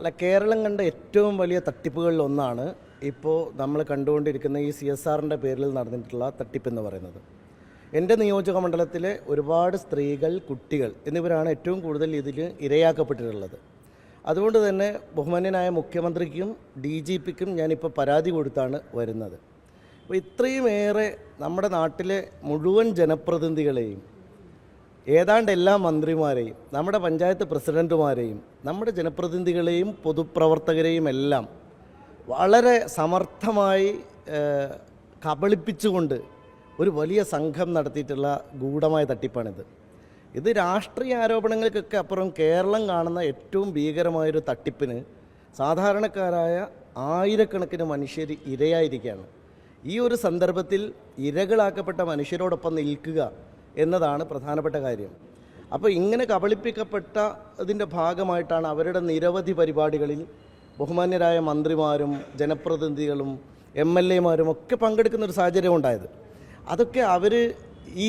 അല്ല കേരളം കണ്ട ഏറ്റവും വലിയ തട്ടിപ്പുകളിൽ ഒന്നാണ് ഇപ്പോൾ നമ്മൾ കണ്ടുകൊണ്ടിരിക്കുന്ന ഈ സി എസ് ആറിന്റെ പേരിൽ നടന്നിട്ടുള്ള തട്ടിപ്പെന്ന് പറയുന്നത്. എന്റെ നിയോജക മണ്ഡലത്തിലെ ഒരുപാട് സ്ത്രീകൾ കുട്ടികൾ എന്നിവരാണ് ഏറ്റവും കൂടുതൽ ഇതിൽ ഇരയാക്കപ്പെട്ടിട്ടുള്ളത്. അതുകൊണ്ട് തന്നെ ബഹുമാന്യനായ മുഖ്യമന്ത്രിക്കും ഡി ജി പിക്കും ഞാനിപ്പോൾ പരാതി കൊടുത്താണ് വരുന്നത്. അപ്പോൾ ഇത്രയുമേറെ നമ്മുടെ നാട്ടിലെ മുഴുവൻ ജനപ്രതിനിധികളെയും ഏതാണ്ട് എല്ലാ മന്ത്രിമാരെയും നമ്മുടെ പഞ്ചായത്ത് പ്രസിഡന്റുമാരെയും നമ്മുടെ ജനപ്രതിനിധികളെയും പൊതുപ്രവർത്തകരെയും എല്ലാം വളരെ സമർത്ഥമായി കബളിപ്പിച്ചുകൊണ്ട് ഒരു വലിയ സംഘം നടത്തിയിട്ടുള്ള ഗൂഢമായ തട്ടിപ്പാണിത്. ഇത് രാഷ്ട്രീയ ആരോപണങ്ങൾക്കൊക്കെ അപ്പുറം കേരളം കാണുന്ന ഏറ്റവും ഭീകരമായൊരു തട്ടിപ്പിന് സാധാരണക്കാരായ ആയിരക്കണക്കിന് മനുഷ്യർ ഇരയായിരിക്കുകയാണ്. ഈ ഒരു സന്ദർഭത്തിൽ ഇരകളാക്കപ്പെട്ട മനുഷ്യരോടൊപ്പം നിൽക്കുക എന്നതാണ് പ്രധാനപ്പെട്ട കാര്യം. അപ്പോൾ ഇങ്ങനെ കബളിപ്പിക്കപ്പെട്ട ഇതിന്റെ ഭാഗമായിട്ടാണ് അവരുടെ നിരവധി പരിപാടികളിൽ ബഹുമാന്യരായ മന്ത്രിമാരും ജനപ്രതിനിധികളും എം എൽ എമാരും ഒക്കെ പങ്കെടുക്കുന്ന ഒരു സാഹചര്യം ഉണ്ടായത്. അതൊക്കെ അവർ ഈ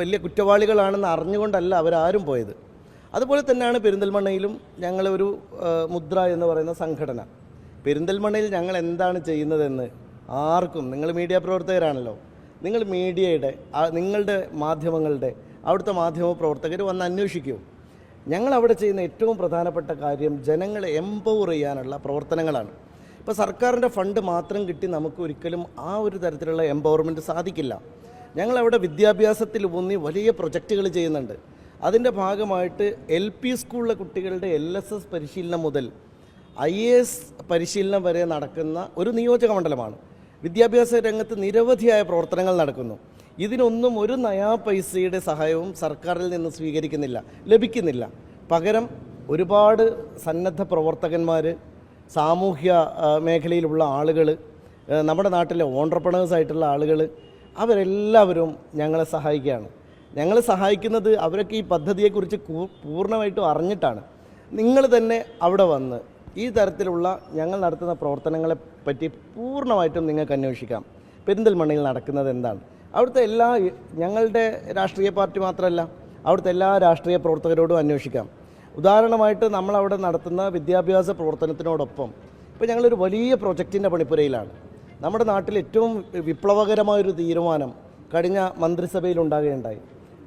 വലിയ കുറ്റവാളികളാണെന്ന് അറിഞ്ഞുകൊണ്ടല്ല അവരാരും പോയത്. അതുപോലെ തന്നെയാണ് പെരിന്തൽമണ്ണയിലും ഞങ്ങളൊരു മുദ്ര എന്ന് പറയുന്ന സംഘടന. പെരിന്തൽമണ്ണയിൽ ഞങ്ങൾ എന്താണ് ചെയ്യുന്നതെന്ന് ആർക്കും നിങ്ങൾ മീഡിയ പ്രവർത്തകരാണല്ലോ നിങ്ങൾ മീഡിയയുടെ നിങ്ങളുടെ മാധ്യമങ്ങളുടെ അവിടുത്തെ മാധ്യമ പ്രവർത്തകർ വന്ന് അന്വേഷിക്കൂ. ഞങ്ങൾ അവിടെ ചെയ്യുന്ന ഏറ്റവും പ്രധാനപ്പെട്ട കാര്യം ജനങ്ങളെ എംപവർ ചെയ്യാനുള്ള പ്രവർത്തനങ്ങളാണ്. ഇപ്പോൾ സർക്കാരിന്റെ ഫണ്ട് മാത്രം കിട്ടി നമുക്ക് ഒരിക്കലും ആ ഒരു തരത്തിലുള്ള എംപവർമെന്റ് സാധിക്കില്ല. ഞങ്ങളവിടെ വിദ്യാഭ്യാസത്തിൽ ഊന്നി വലിയ പ്രൊജക്റ്റുകൾ ചെയ്യുന്നുണ്ട്. അതിന്റെ ഭാഗമായിട്ട് എൽ പി സ്കൂളിലെ കുട്ടികളുടെ എൽ എസ് എസ് പരിശീലനം മുതൽ ഐ എ എസ് പരിശീലനം വരെ നടക്കുന്ന ഒരു നിയോജക മണ്ഡലമാണ് വിദ്യാഭ്യാസ രംഗത്ത് നിരവധിയായ പ്രവർത്തനങ്ങൾ നടക്കുന്നു. ഇതിനൊന്നും ഒരു നയാ പൈസയുടെ സഹായവും സർക്കാരിൽ നിന്ന് സ്വീകരിക്കുന്നില്ല ലഭിക്കുന്നില്ല. പകരം ഒരുപാട് സന്നദ്ധ പ്രവർത്തകന്മാർ സാമൂഹ്യ മേഖലയിലുള്ള ആളുകൾ നമ്മുടെ നാട്ടിലെ ഓണ്ടർപ്രണേഴ്സ് ആയിട്ടുള്ള ആളുകൾ അവരെല്ലാവരും ഞങ്ങളെ സഹായിക്കുകയാണ്. ഞങ്ങളെ സഹായിക്കുന്നത് അവരൊക്കെ ഈ പദ്ധതിയെക്കുറിച്ച് പൂർണമായിട്ടും അറിഞ്ഞിട്ടാണ്. നിങ്ങൾ തന്നെ അവിടെ വന്ന് ഈ തരത്തിലുള്ള ഞങ്ങൾ നടത്തുന്ന പ്രവർത്തനങ്ങളെ പറ്റി പൂർണമായിട്ടും നിങ്ങൾക്ക് അന്വേഷിക്കാം. പെരിന്തൽമണ്ണയിൽ നടക്കുന്നത് എന്താണ്? അവിടുത്തെ എല്ലാ ഞങ്ങളുടെ രാഷ്ട്രീയ പാർട്ടി മാത്രമല്ല അവിടുത്തെ എല്ലാ രാഷ്ട്രീയ പ്രവർത്തകരോടും അന്വേഷിക്കാം. ഉദാഹരണമായിട്ട് നമ്മളവിടെ നടത്തുന്ന വിദ്യാഭ്യാസ പ്രവർത്തനത്തിനോടൊപ്പം ഇപ്പോൾ ഞങ്ങളൊരു വലിയ പ്രൊജക്റ്റിന്റെ പണിപ്പുരയിലാണ്. നമ്മുടെ നാട്ടിൽ ഏറ്റവും വിപ്ലവകരമായൊരു തീരുമാനം കഴിഞ്ഞ മന്ത്രിസഭയിൽ ഉണ്ടാകുകയുണ്ടായി.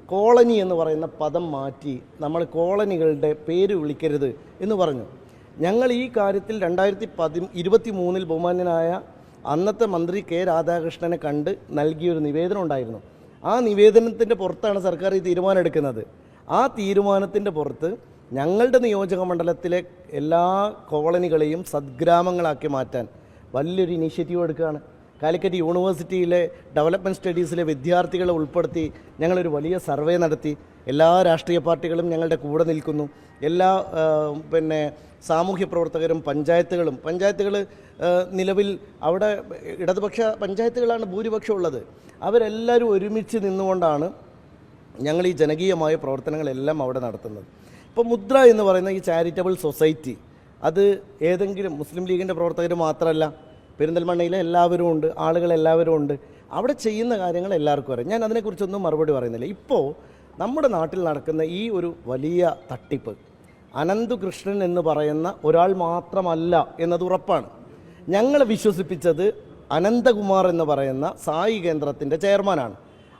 കോളനി എന്ന് പറയുന്ന പദം മാറ്റി നമ്മൾ കോളനികളുടെ പേര് വിളിക്കരുത് എന്ന് പറഞ്ഞു. ഞങ്ങൾ ഈ കാര്യത്തിൽ രണ്ടായിരത്തി പതി ഇരുപത്തി മൂന്നിൽ ബഹുമാന്യനായ അന്നത്തെ മന്ത്രി കെ രാധാകൃഷ്ണനെ കണ്ട് നൽകിയൊരു നിവേദനം ഉണ്ടായിരുന്നു. ആ നിവേദനത്തിന്റെ പുറത്താണ് സർക്കാർ ഈ തീരുമാനം എടുക്കുന്നത് ആ തീരുമാനത്തിന്റെ പുറത്ത് ഞങ്ങളുടെ നിയോജക മണ്ഡലത്തിലെ എല്ലാ കോളനികളെയും സദ്ഗ്രാമങ്ങളാക്കി മാറ്റാൻ വലിയൊരു ഇനീഷ്യേറ്റീവ് എടുക്കുകയാണ്. കാലിക്കറ്റ് യൂണിവേഴ്സിറ്റിയിലെ ഡെവലപ്മെന്റ് സ്റ്റഡീസിലെ വിദ്യാർത്ഥികളെ ഉൾപ്പെടുത്തി ഞങ്ങളൊരു വലിയ സർവേ നടത്തി. എല്ലാ രാഷ്ട്രീയ പാർട്ടികളും ഞങ്ങളുടെ കൂടെ നിൽക്കുന്നു. എല്ലാ പിന്നെ സാമൂഹ്യ പ്രവർത്തകരും പഞ്ചായത്തുകളും പഞ്ചായത്തുകൾ നിലവിൽ അവിടെ ഇടതുപക്ഷ പഞ്ചായത്തുകളാണ് ഭൂരിപക്ഷം ഉള്ളത് അവരെല്ലാവരും ഒരുമിച്ച് നിന്നുകൊണ്ടാണ് ഞങ്ങൾ ഈ ജനകീയമായ പ്രവർത്തനങ്ങളെല്ലാം അവിടെ നടത്തുന്നത്. ഇപ്പോൾ മുദ്ര എന്ന് പറയുന്ന ഈ ചാരിറ്റബിൾ സൊസൈറ്റി അത് ഏതെങ്കിലും മുസ്ലിം ലീഗിന്റെ പ്രവർത്തകർ മാത്രമല്ല പെരിന്തൽമണ്ണയിലെ എല്ലാവരും ഉണ്ട് ആളുകളെല്ലാവരും ഉണ്ട്. അവിടെ ചെയ്യുന്ന കാര്യങ്ങൾ എല്ലാവർക്കും അറിയാം. ഞാൻ അതിനെക്കുറിച്ചൊന്നും മറുപടി പറയുന്നില്ല. ഇപ്പോൾ നമ്മുടെ നാട്ടിൽ നടക്കുന്ന ഈ ഒരു വലിയ തട്ടിപ്പ് അനന്തുകൃഷ്ണൻ എന്ന് പറയുന്ന ഒരാൾ മാത്രമല്ല എന്നത് ഉറപ്പാണ്. ഞങ്ങൾ വിശ്വസിപ്പിച്ചത് അനന്തകുമാർ എന്ന് പറയുന്ന സായി കേന്ദ്രത്തിന്റെ ചെയർമാനാണ്.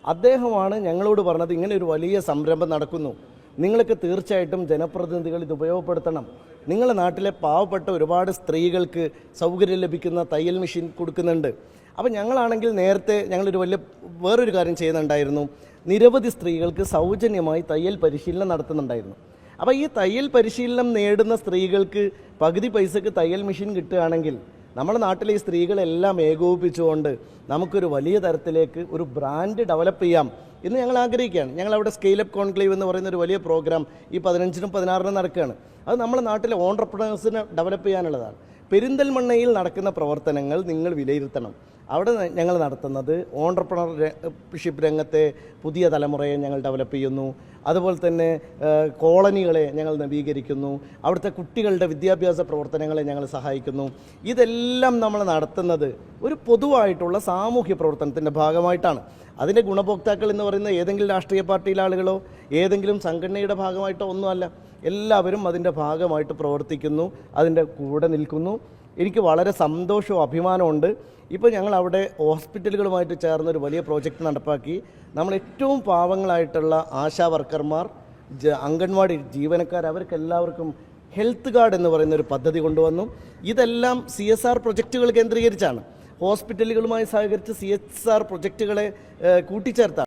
അദ്ദേഹമാണ് ഞങ്ങളോട് പറഞ്ഞത് ഇങ്ങനെ ഒരു വലിയ സംരംഭം നടക്കുന്നു. നിങ്ങൾക്ക് തീർച്ചയായിട്ടും ജനപ്രതിനിധികൾ ഇത് ഉപയോഗപ്പെടുത്തണം. നിങ്ങളുടെ നാട്ടിലെ പാവപ്പെട്ട ഒരുപാട് സ്ത്രീകൾക്ക് സൗകര്യം ലഭിക്കുന്ന തയ്യൽ മെഷീൻ കൊടുക്കുന്നുണ്ട്. അപ്പോൾ ഞങ്ങളാണെങ്കിൽ നേരത്തെ ഞങ്ങളൊരു വലിയ വേറൊരു കാര്യം ചെയ്യുന്നുണ്ടായിരുന്നു. നിരവധി സ്ത്രീകൾക്ക് സൗജന്യമായി തയ്യൽ പരിശീലനം നടത്തുന്നുണ്ടായിരുന്നു. അപ്പോൾ ഈ തയ്യൽ പരിശീലനം നേടുന്ന സ്ത്രീകൾക്ക് പകുതി പൈസക്ക് തയ്യൽ മെഷീൻ കിട്ടുകയാണെങ്കിൽ നമ്മുടെ നാട്ടിലെ ഈ സ്ത്രീകളെല്ലാം ഏകോപിപ്പിച്ചുകൊണ്ട് നമുക്കൊരു വലിയ തരത്തിലേക്ക് ഒരു ബ്രാൻഡ് ഡെവലപ്പ് ചെയ്യാം എന്ന് ഞങ്ങൾ ആഗ്രഹിക്കുകയാണ്. ഞങ്ങളവിടെ സ്കെയിലപ്പ് കോൺക്ലേവ് എന്ന് പറയുന്ന ഒരു വലിയ പ്രോഗ്രാം ഈ പതിനഞ്ചിനും പതിനാറിനും നടക്കുകയാണ്. അത് നമ്മുടെ നാട്ടിലെ ഓൺടർപ്രണേഴ്സിനെ ഡെവലപ്പ് ചെയ്യാനുള്ളതാണ്. പെരിന്തൽമണ്ണയിൽ നടക്കുന്ന പ്രവർത്തനങ്ങൾ നിങ്ങൾ വിലയിരുത്തണം. അവിടെ ഞങ്ങൾ നടത്തുന്നത് ഓണ്ടർപ്രണർഷിപ്പ് രംഗത്തെ പുതിയ തലമുറയെ ഞങ്ങൾ ഡെവലപ്പ് ചെയ്യുന്നു. അതുപോലെ തന്നെ കോളനികളെ ഞങ്ങൾ നവീകരിക്കുന്നു. അവിടുത്തെ കുട്ടികളുടെ വിദ്യാഭ്യാസ പ്രവർത്തനങ്ങളെ ഞങ്ങൾ സഹായിക്കുന്നു. ഇതെല്ലാം നമ്മൾ നടത്തുന്നത് ഒരു പൊതുവായിട്ടുള്ള സാമൂഹ്യ പ്രവർത്തനത്തിന്റെ ഭാഗമായിട്ടാണ്. അതിന്റെ ഗുണഭോക്താക്കൾ എന്ന് പറയുന്ന ഏതെങ്കിലും രാഷ്ട്രീയ പാർട്ടിയിലെ ആളുകളോ ഏതെങ്കിലും സംഘടനയുടെ ഭാഗമായിട്ടോ ഒന്നുമല്ല. എല്ലാവരും അതിന്റെ ഭാഗമായിട്ട് പ്രവർത്തിക്കുന്നു അതിന്റെ കൂടെ നിൽക്കുന്നു. എനിക്ക് വളരെ സന്തോഷവും അഭിമാനമുണ്ട് ഇപ്പോൾ ഞങ്ങൾ അവിടെ ഹോസ്പിറ്റലുകളുമായിട്ട് ചേർന്ന് ഒരു വലിയ പ്രോജക്റ്റ് നടപ്പാക്കി. നമ്മൾ ഏറ്റവും പാവങ്ങളായിട്ടുള്ള ആശാ വർക്കർമാർ അംഗൻവാടി ജീവനക്കാർ അവർക്കെല്ലാവർക്കും ഹെൽത്ത് കാർഡ് എന്ന് പറയുന്ന ഒരു പദ്ധതി കൊണ്ടുവന്നു. ഇതെല്ലാം സി എസ് ആർ പ്രൊജക്റ്റുകൾ കേന്ദ്രീകരിച്ചാണ്. ഹോസ്പിറ്റലുകളുമായി സഹകരിച്ച് സി എസ് ആർ പ്രൊജക്റ്റുകളെ കൂട്ടിച്ചേർത്താണ്